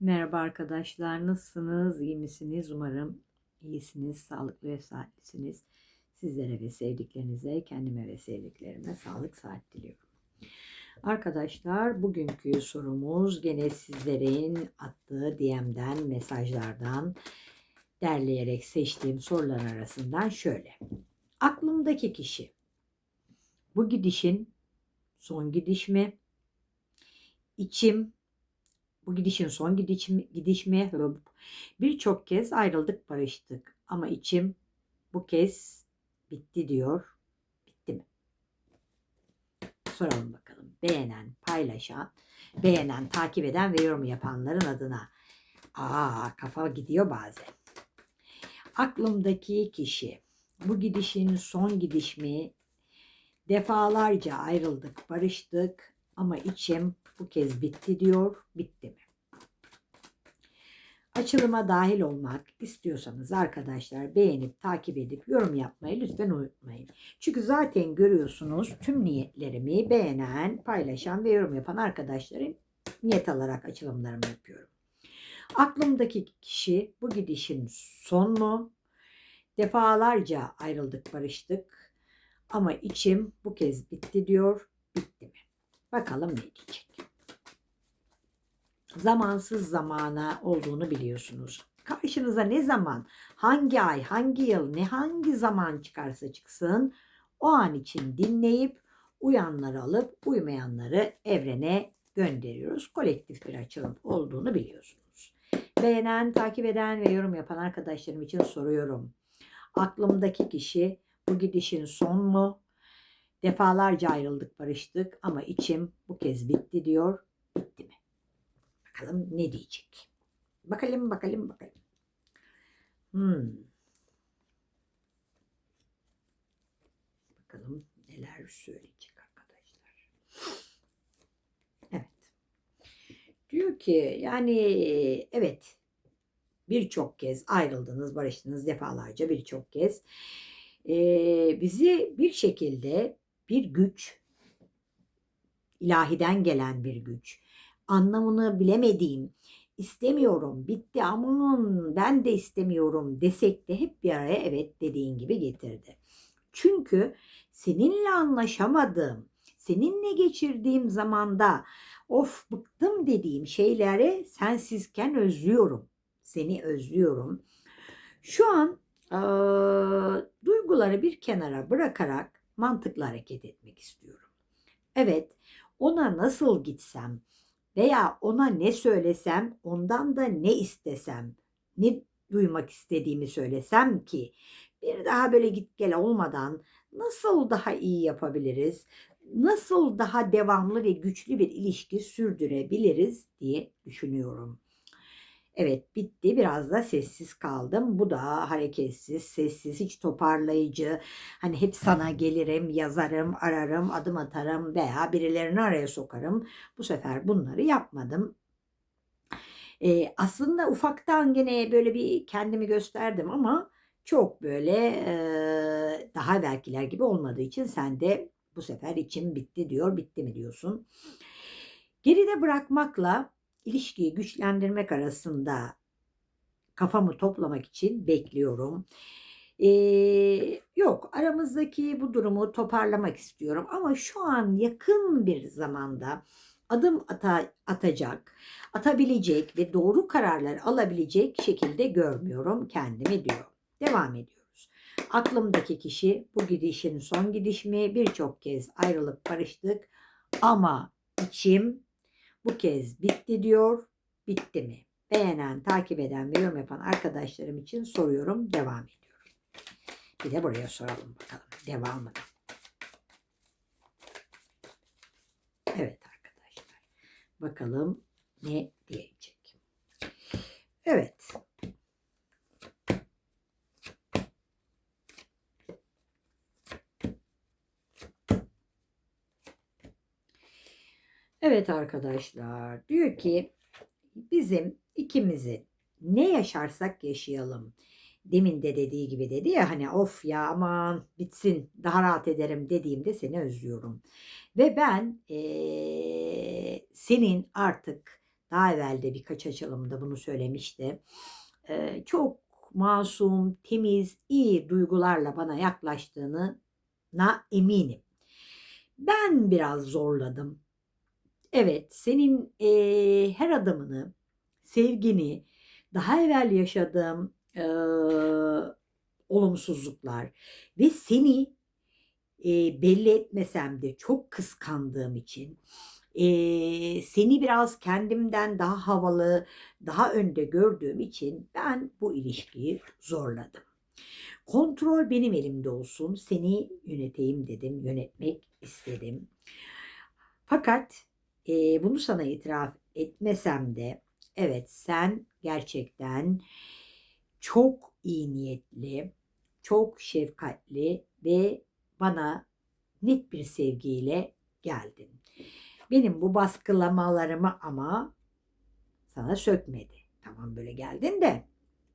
Merhaba arkadaşlar, nasılsınız? İyi misiniz? Umarım iyisiniz, sağlıklı ve saatlisiniz. Sizlere ve sevdiklerinize, kendime ve sevdiklerime sağlık, saat diliyorum. Arkadaşlar, bugünkü sorumuz gene sizlerin attığı DM'den, mesajlardan derleyerek seçtiğim sorular arasından şöyle. Aklımdaki kişi bu gidişin son gidiş mi? İçim bu gidişin son gidiş mi, gidiş mi? Birçok kez ayrıldık barıştık ama içim bu kez bitti diyor. Bitti mi? Soralım bakalım. Beğenen, paylaşan, beğenen, takip eden ve yorum yapanların adına. Aa kafa gidiyor bazen. Aklımdaki kişi bu gidişin son gidiş mi? Defalarca ayrıldık, barıştık ama içim bu kez bitti diyor. Bitti mi? Açılıma dahil olmak istiyorsanız arkadaşlar beğenip takip edip yorum yapmayı lütfen unutmayın. Çünkü zaten görüyorsunuz tüm niyetlerimi beğenen, paylaşan ve yorum yapan arkadaşlarım niyet alarak açılımlarımı yapıyorum. Aklımdaki kişi bu gidişin son mu? Defalarca ayrıldık, barıştık ama içim bu kez bitti diyor. Bitti mi? Bakalım ne diyecek zamansız zamana olduğunu biliyorsunuz. Karşınıza ne zaman, hangi ay, hangi yıl, ne hangi zaman çıkarsa çıksın o an için dinleyip uyanları alıp uymayanları evrene gönderiyoruz. Kolektif bir açılım olduğunu biliyorsunuz. Beğenen, takip eden ve yorum yapan arkadaşlarım için soruyorum. Aklımdaki kişi bu gidişin son mu? Defalarca ayrıldık, barıştık ama içim bu kez bitti diyor. Bitti mi? Bakalım ne diyecek. Bakalım bakalım bakalım. Hmm. Bakalım neler söyleyecek arkadaşlar. Evet. Diyor ki yani evet birçok kez ayrıldınız, barıştınız defalarca birçok kez. Ee, bizi bir şekilde bir güç, ilahiden gelen bir güç, anlamını bilemediğim, istemiyorum, bitti aman ben de istemiyorum desek de hep bir araya evet dediğin gibi getirdi. Çünkü seninle anlaşamadığım, seninle geçirdiğim zamanda of bıktım dediğim şeyleri sensizken özlüyorum. Seni özlüyorum. Şu an e, duyguları bir kenara bırakarak mantıklı hareket etmek istiyorum. Evet, ona nasıl gitsem, veya ona ne söylesem, ondan da ne istesem, ne duymak istediğimi söylesem ki bir daha böyle git gel olmadan nasıl daha iyi yapabiliriz? Nasıl daha devamlı ve güçlü bir ilişki sürdürebiliriz diye düşünüyorum. Evet bitti biraz da sessiz kaldım. Bu da hareketsiz, sessiz, hiç toparlayıcı. Hani hep sana gelirim, yazarım, ararım, adım atarım veya birilerini araya sokarım. Bu sefer bunları yapmadım. Ee, aslında ufaktan gene böyle bir kendimi gösterdim ama çok böyle e, daha belkiler gibi olmadığı için sen de bu sefer içim bitti diyor. Bitti mi diyorsun. Geride bırakmakla ilişkiyi güçlendirmek arasında kafamı toplamak için bekliyorum. Ee, yok aramızdaki bu durumu toparlamak istiyorum ama şu an yakın bir zamanda adım ata, atacak, atabilecek ve doğru kararlar alabilecek şekilde görmüyorum kendimi diyor. Devam ediyoruz. Aklımdaki kişi bu gidişin son gidiş mi? Birçok kez ayrılıp barıştık ama içim bu kez bitti diyor. Bitti mi? Beğenen, takip eden ve yorum yapan arkadaşlarım için soruyorum. Devam ediyorum. Bir de buraya soralım bakalım. Devamını. Evet arkadaşlar. Bakalım ne diyecek. Evet. Evet arkadaşlar diyor ki bizim ikimizi ne yaşarsak yaşayalım. Demin de dediği gibi dedi ya hani of ya aman bitsin daha rahat ederim dediğimde seni özlüyorum. Ve ben ee, senin artık daha evvel de birkaç açılımda bunu söylemişti. Ee, çok masum, temiz, iyi duygularla bana yaklaştığını na eminim. Ben biraz zorladım. Evet, senin eee, her adımını, sevgini, daha evvel yaşadığım eee, olumsuzluklar ve seni eee, belli etmesem de çok kıskandığım için eee, seni biraz kendimden daha havalı, daha önde gördüğüm için ben bu ilişkiyi zorladım. Kontrol benim elimde olsun, seni yöneteyim dedim, yönetmek istedim. Fakat eee, bunu sana itiraf etmesem de evet sen gerçekten çok iyi niyetli, çok şefkatli ve bana net bir sevgiyle geldin. Benim bu baskılamalarımı ama sana sökmedi. Tamam böyle geldin de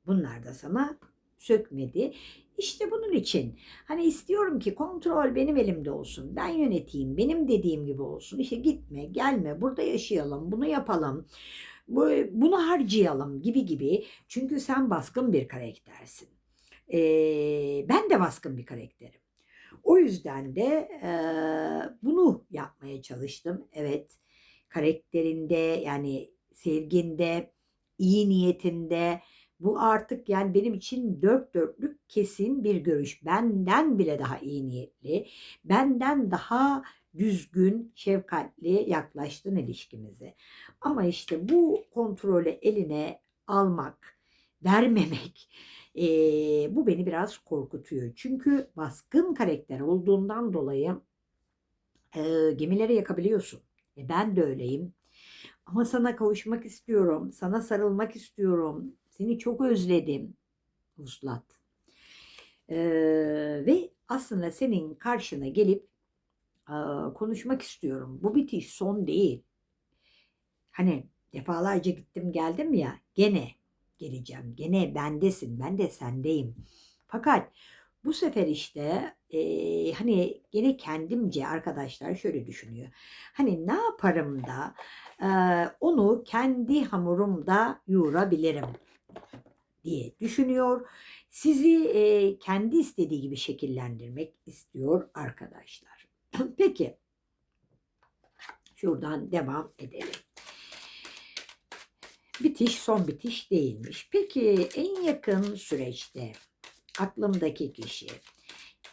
bunlar da sana sökmedi. İşte bunun için hani istiyorum ki kontrol benim elimde olsun. Ben yöneteyim. Benim dediğim gibi olsun. İşte gitme, gelme, burada yaşayalım, bunu yapalım. Bu, bunu harcayalım gibi gibi. Çünkü sen baskın bir karaktersin. Ee, ben de baskın bir karakterim. O yüzden de e, bunu yapmaya çalıştım. Evet, karakterinde yani sevginde, iyi niyetinde bu artık yani benim için dört dörtlük kesin bir görüş. Benden bile daha iyi niyetli, benden daha düzgün, şefkatli yaklaştın ilişkimize. Ama işte bu kontrolü eline almak, vermemek eee, bu beni biraz korkutuyor. Çünkü baskın karakter olduğundan dolayı eee, gemileri yakabiliyorsun. E ben de öyleyim. Ama sana kavuşmak istiyorum, sana sarılmak istiyorum. Seni çok özledim. Vuslat. Eee, ve aslında senin karşına gelip aa, konuşmak istiyorum. Bu bitiş son değil. Hani defalarca gittim geldim ya gene geleceğim. Gene bendesin. Ben de sendeyim. Fakat bu sefer işte eee, hani gene kendimce arkadaşlar şöyle düşünüyor. Hani ne yaparım da eee, onu kendi hamurumda yoğurabilirim diye düşünüyor. Sizi eee, kendi istediği gibi şekillendirmek istiyor arkadaşlar. Peki şuradan devam edelim. Bitiş son bitiş değilmiş. Peki en yakın süreçte aklımdaki kişi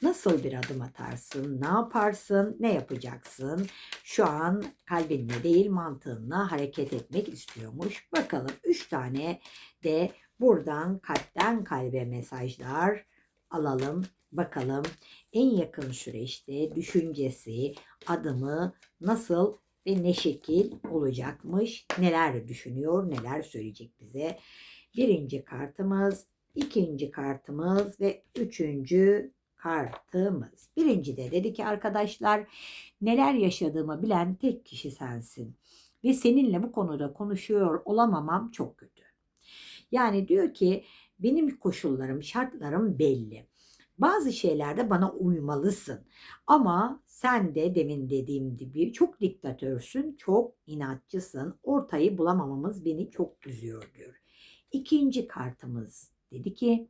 nasıl bir adım atarsın, ne yaparsın, ne yapacaksın? Şu an kalbinle değil mantığınla hareket etmek istiyormuş. Bakalım 3 tane de buradan kalpten kalbe mesajlar alalım. Bakalım en yakın süreçte düşüncesi, adımı nasıl ve ne şekil olacakmış, neler düşünüyor, neler söyleyecek bize. Birinci kartımız, ikinci kartımız ve üçüncü kartımız. Birinci de dedi ki arkadaşlar neler yaşadığımı bilen tek kişi sensin. Ve seninle bu konuda konuşuyor olamamam çok kötü. Yani diyor ki benim koşullarım, şartlarım belli. Bazı şeylerde bana uymalısın. Ama sen de demin dediğim gibi çok diktatörsün, çok inatçısın. Ortayı bulamamamız beni çok üzüyor diyor. İkinci kartımız dedi ki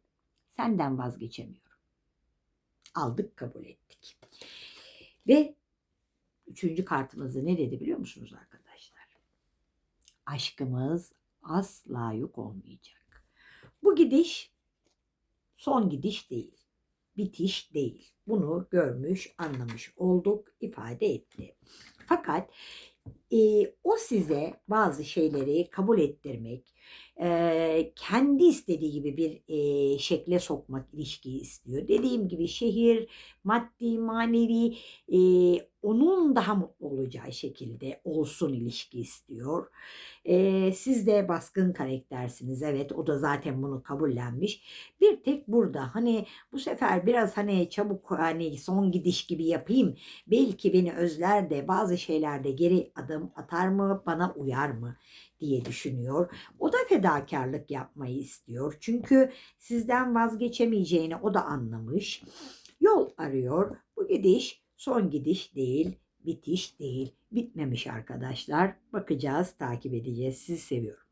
senden vazgeçemiyorum. Aldık kabul ettik. Ve üçüncü kartımızda ne dedi biliyor musunuz arkadaşlar? Aşkımız asla yok olmayacak. Bu gidiş son gidiş değil bitiş değil. Bunu görmüş, anlamış olduk, ifade etti. Fakat e, o size bazı şeyleri kabul ettirmek, e, kendi istediği gibi bir e, şekle sokmak ilişkiyi istiyor. Dediğim gibi şehir, maddi, manevi, e, onun daha mutlu olacağı şekilde olsun ilişki istiyor. E, siz de baskın karaktersiniz. Evet o da zaten bunu kabullenmiş. Bir tek burada hani bu sefer biraz hani çabuk hani son gidiş gibi yapayım. Belki beni özler de bazı şeylerde geri adım atar mı bana uyar mı diye düşünüyor. O da fedakarlık yapmayı istiyor. Çünkü sizden vazgeçemeyeceğini o da anlamış. Yol arıyor. Bu gidiş son gidiş değil, bitiş değil. Bitmemiş arkadaşlar. Bakacağız, takip edeceğiz. Sizi seviyorum.